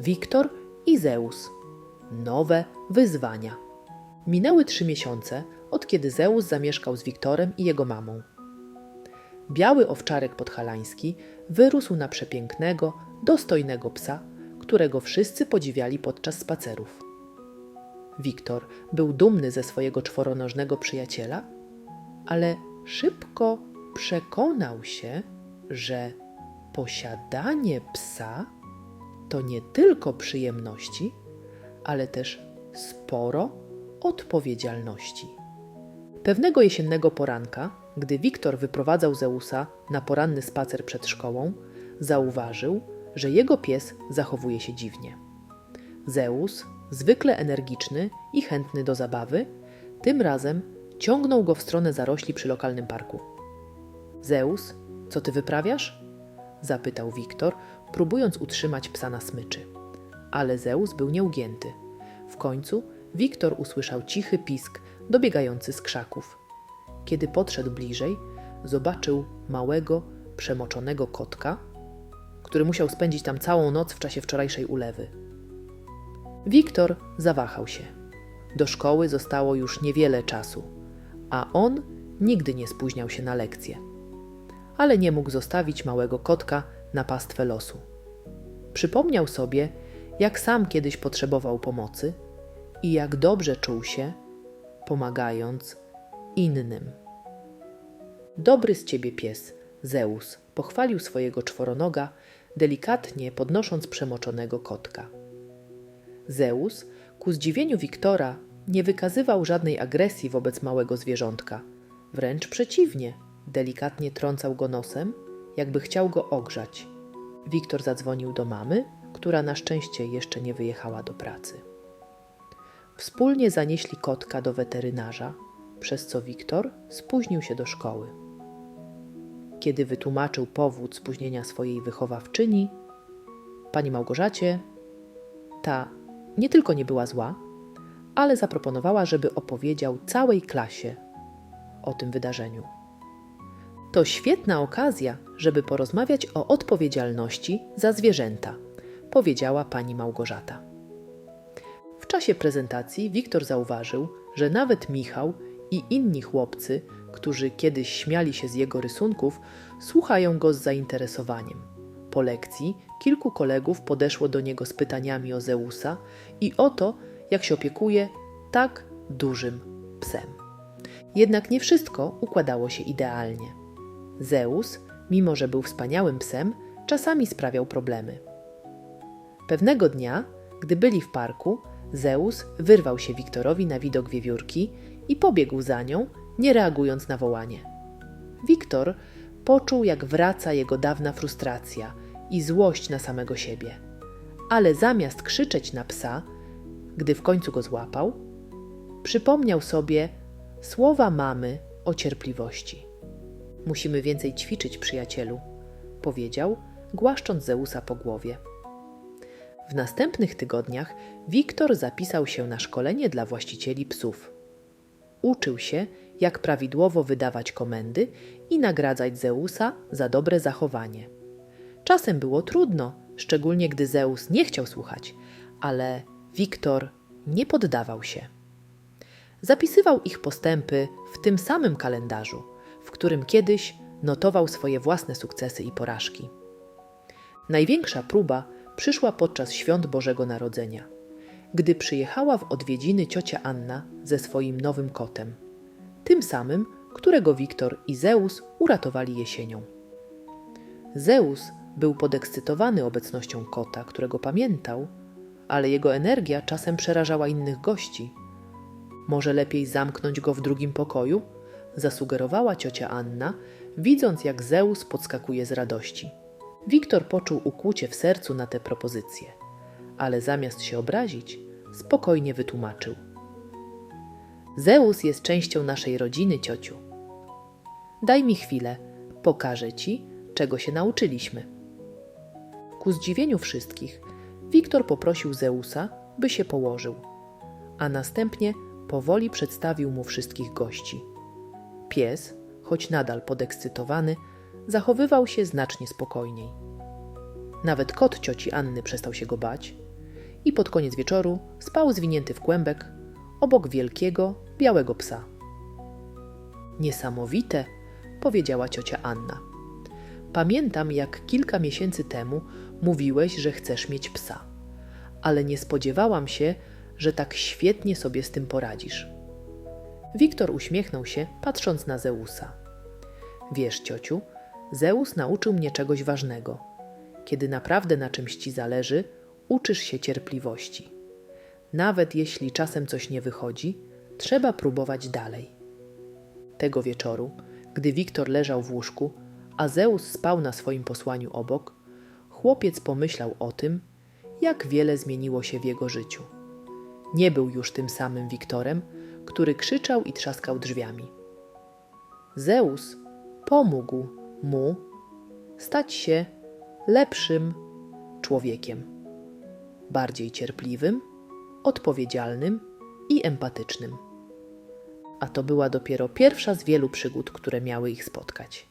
Wiktor i Zeus. Nowe wyzwania. Minęły trzy miesiące, od kiedy Zeus zamieszkał z Wiktorem i jego mamą. Biały owczarek podhalański wyrósł na przepięknego, dostojnego psa, którego wszyscy podziwiali podczas spacerów. Wiktor był dumny ze swojego czworonożnego przyjaciela, ale szybko przekonał się, że posiadanie psa to nie tylko przyjemności, ale też sporo odpowiedzialności. Pewnego jesiennego poranka, gdy Wiktor wyprowadzał Zeusa na poranny spacer przed szkołą, zauważył, że jego pies zachowuje się dziwnie. Zeus, zwykle energiczny i chętny do zabawy, tym razem ciągnął go w stronę zarośli przy lokalnym parku. Zeus, co ty wyprawiasz? Zapytał Wiktor, próbując utrzymać psa na smyczy. Ale Zeus był nieugięty. W końcu Wiktor usłyszał cichy pisk dobiegający z krzaków. Kiedy podszedł bliżej, zobaczył małego, przemoczonego kotka, który musiał spędzić tam całą noc w czasie wczorajszej ulewy. Wiktor zawahał się. Do szkoły zostało już niewiele czasu, a on nigdy nie spóźniał się na lekcje. Ale nie mógł zostawić małego kotka na pastwę losu. Przypomniał sobie, jak sam kiedyś potrzebował pomocy i jak dobrze czuł się, pomagając innym. Dobry z ciebie pies, Zeus, pochwalił swojego czworonoga, delikatnie podnosząc przemoczonego kotka. Zeus, ku zdziwieniu Wiktora, nie wykazywał żadnej agresji wobec małego zwierzątka. Wręcz przeciwnie, delikatnie trącał go nosem, jakby chciał go ogrzać. Wiktor zadzwonił do mamy, która na szczęście jeszcze nie wyjechała do pracy. Wspólnie zanieśli kotka do weterynarza, przez co Wiktor spóźnił się do szkoły. Kiedy wytłumaczył powód spóźnienia swojej wychowawczyni, pani Małgorzacie, ta nie tylko nie była zła, ale zaproponowała, żeby opowiedział całej klasie o tym wydarzeniu. To świetna okazja, żeby porozmawiać o odpowiedzialności za zwierzęta, powiedziała pani Małgorzata. W czasie prezentacji Wiktor zauważył, że nawet Michał i inni chłopcy, którzy kiedyś śmiali się z jego rysunków, słuchają go z zainteresowaniem. Po lekcji kilku kolegów podeszło do niego z pytaniami o Zeusa i o to, jak się opiekuje tak dużym psem. Jednak nie wszystko układało się idealnie. Zeus, mimo że był wspaniałym psem, czasami sprawiał problemy. Pewnego dnia, gdy byli w parku, Zeus wyrwał się Wiktorowi na widok wiewiórki i pobiegł za nią, nie reagując na wołanie. Wiktor poczuł, jak wraca jego dawna frustracja i złość na samego siebie. Ale zamiast krzyczeć na psa, gdy w końcu go złapał, przypomniał sobie słowa mamy o cierpliwości. Musimy więcej ćwiczyć, przyjacielu, powiedział, głaszcząc Zeusa po głowie. W następnych tygodniach Wiktor zapisał się na szkolenie dla właścicieli psów. Uczył się, jak prawidłowo wydawać komendy i nagradzać Zeusa za dobre zachowanie. Czasem było trudno, szczególnie gdy Zeus nie chciał słuchać, ale Wiktor nie poddawał się. Zapisywał ich postępy w tym samym kalendarzu, którym kiedyś notował swoje własne sukcesy i porażki. Największa próba przyszła podczas świąt Bożego Narodzenia, gdy przyjechała w odwiedziny ciocia Anna ze swoim nowym kotem, tym samym, którego Wiktor i Zeus uratowali jesienią. Zeus był podekscytowany obecnością kota, którego pamiętał, ale jego energia czasem przerażała innych gości. Może lepiej zamknąć go w drugim pokoju? Zasugerowała ciocia Anna, widząc jak Zeus podskakuje z radości. Wiktor poczuł ukłucie w sercu na tę propozycję, ale zamiast się obrazić, spokojnie wytłumaczył. Zeus jest częścią naszej rodziny, ciociu. Daj mi chwilę, pokażę ci, czego się nauczyliśmy. Ku zdziwieniu wszystkich, Wiktor poprosił Zeusa, by się położył, a następnie powoli przedstawił mu wszystkich gości. Pies, choć nadal podekscytowany, zachowywał się znacznie spokojniej. Nawet kot cioci Anny przestał się go bać i pod koniec wieczoru spał zwinięty w kłębek obok wielkiego, białego psa. Niesamowite, powiedziała ciocia Anna. Pamiętam, jak kilka miesięcy temu mówiłeś, że chcesz mieć psa, ale nie spodziewałam się, że tak świetnie sobie z tym poradzisz. Wiktor uśmiechnął się, patrząc na Zeusa. Wiesz, ciociu, Zeus nauczył mnie czegoś ważnego. Kiedy naprawdę na czymś ci zależy, uczysz się cierpliwości. Nawet jeśli czasem coś nie wychodzi, trzeba próbować dalej. Tego wieczoru, gdy Wiktor leżał w łóżku, a Zeus spał na swoim posłaniu obok, chłopiec pomyślał o tym, jak wiele zmieniło się w jego życiu. Nie był już tym samym Wiktorem, który krzyczał i trzaskał drzwiami. Zeus pomógł mu stać się lepszym człowiekiem, bardziej cierpliwym, odpowiedzialnym i empatycznym. A to była dopiero pierwsza z wielu przygód, które miały ich spotkać.